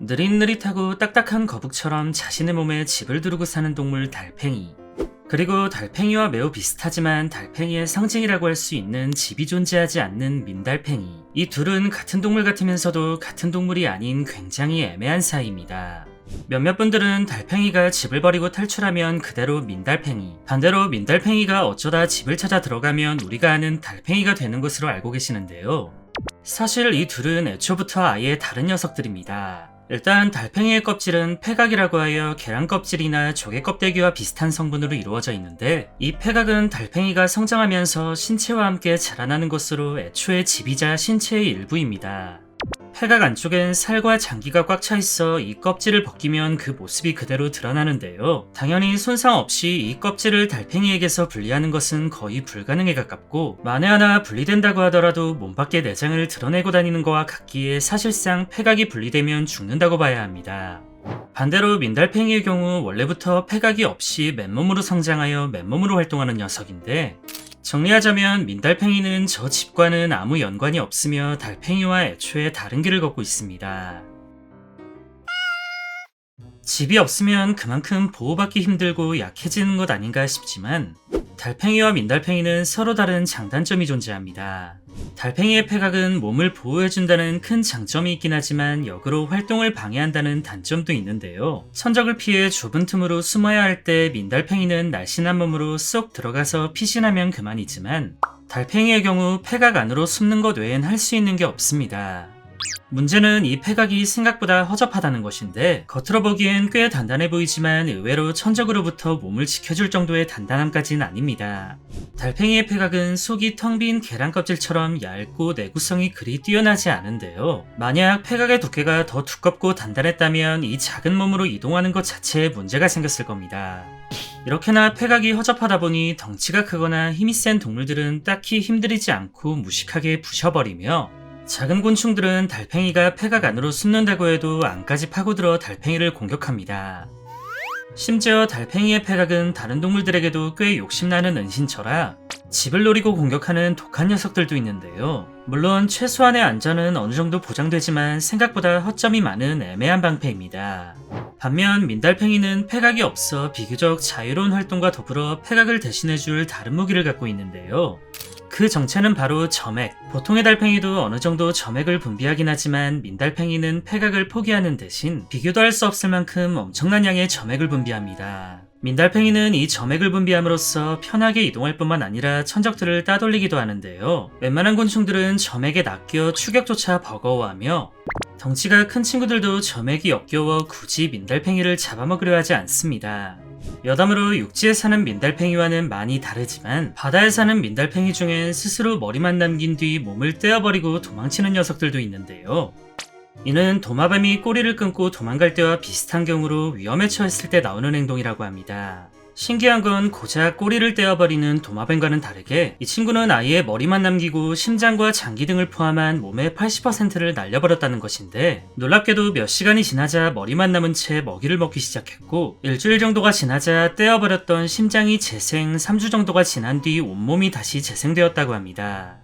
느릿느릿하고 딱딱한 거북처럼 자신의 몸에 집을 두르고 사는 동물 달팽이. 그리고 달팽이와 매우 비슷하지만 달팽이의 상징이라고 할 수 있는 집이 존재하지 않는 민달팽이. 이 둘은 같은 동물 같으면서도 같은 동물이 아닌 굉장히 애매한 사이입니다. 몇몇 분들은 달팽이가 집을 버리고 탈출하면 그대로 민달팽이, 반대로 민달팽이가 어쩌다 집을 찾아 들어가면 우리가 아는 달팽이가 되는 것으로 알고 계시는데요. 사실 이 둘은 애초부터 아예 다른 녀석들입니다. 일단 달팽이의 껍질은 폐각이라고 하여 계란 껍질이나 조개 껍데기와 비슷한 성분으로 이루어져 있는데 이 폐각은 달팽이가 성장하면서 신체와 함께 자라나는 것으로 애초에 집이자 신체의 일부입니다. 폐각 안쪽엔 살과 장기가 꽉 차 있어 이 껍질을 벗기면 그 모습이 그대로 드러나는데요. 당연히 손상 없이 이 껍질을 달팽이에게서 분리하는 것은 거의 불가능에 가깝고 만에 하나 분리된다고 하더라도 몸 밖의 내장을 드러내고 다니는 것과 같기에 사실상 폐각이 분리되면 죽는다고 봐야 합니다. 반대로 민달팽이의 경우 원래부터 폐각이 없이 맨몸으로 성장하여 맨몸으로 활동하는 녀석인데 정리하자면 민달팽이는 저 집과는 아무 연관이 없으며 달팽이와 애초에 다른 길을 걷고 있습니다. 집이 없으면 그만큼 보호받기 힘들고 약해지는 것 아닌가 싶지만 달팽이와 민달팽이는 서로 다른 장단점이 존재합니다. 달팽이의 폐각은 몸을 보호해준다는 큰 장점이 있긴 하지만 역으로 활동을 방해한다는 단점도 있는데요. 천적을 피해 좁은 틈으로 숨어야 할 때 민달팽이는 날씬한 몸으로 쏙 들어가서 피신하면 그만이지만 달팽이의 경우 폐각 안으로 숨는 것 외엔 할 수 있는 게 없습니다. 문제는 이 폐각이 생각보다 허접하다는 것인데 겉으로 보기엔 꽤 단단해 보이지만 의외로 천적으로부터 몸을 지켜줄 정도의 단단함까지는 아닙니다. 달팽이의 폐각은 속이 텅 빈 계란 껍질처럼 얇고 내구성이 그리 뛰어나지 않은데요. 만약 폐각의 두께가 더 두껍고 단단했다면 이 작은 몸으로 이동하는 것 자체에 문제가 생겼을 겁니다. 이렇게나 폐각이 허접하다 보니 덩치가 크거나 힘이 센 동물들은 딱히 힘들이지 않고 무식하게 부셔버리며 작은 곤충들은 달팽이가 폐각 안으로 숨는다고 해도 안까지 파고들어 달팽이를 공격합니다. 심지어 달팽이의 폐각은 다른 동물들에게도 꽤 욕심나는 은신처라 집을 노리고 공격하는 독한 녀석들도 있는데요. 물론 최소한의 안전은 어느 정도 보장되지만 생각보다 허점이 많은 애매한 방패입니다. 반면 민달팽이는 폐각이 없어 비교적 자유로운 활동과 더불어 폐각을 대신해줄 다른 무기를 갖고 있는데요. 그 정체는 바로 점액. 보통의 달팽이도 어느 정도 점액을 분비하긴 하지만 민달팽이는 폐각을 포기하는 대신 비교도 할 수 없을 만큼 엄청난 양의 점액을 분비합니다. 민달팽이는 이 점액을 분비함으로써 편하게 이동할 뿐만 아니라 천적들을 따돌리기도 하는데요. 웬만한 곤충들은 점액에 낚여 추격조차 버거워하며 덩치가 큰 친구들도 점액이 역겨워 굳이 민달팽이를 잡아먹으려 하지 않습니다. 여담으로 육지에 사는 민달팽이와는 많이 다르지만 바다에 사는 민달팽이 중엔 스스로 머리만 남긴 뒤 몸을 떼어버리고 도망치는 녀석들도 있는데요. 이는 도마뱀이 꼬리를 끊고 도망갈 때와 비슷한 경우로 위험에 처했을 때 나오는 행동이라고 합니다. 신기한 건 고작 꼬리를 떼어버리는 도마뱀과는 다르게 이 친구는 아예 머리만 남기고 심장과 장기 등을 포함한 몸의 80%를 날려버렸다는 것인데 놀랍게도 몇 시간이 지나자 머리만 남은 채 먹이를 먹기 시작했고 일주일 정도가 지나자 떼어버렸던 심장이 재생 3주 정도가 지난 뒤 온몸이 다시 재생되었다고 합니다.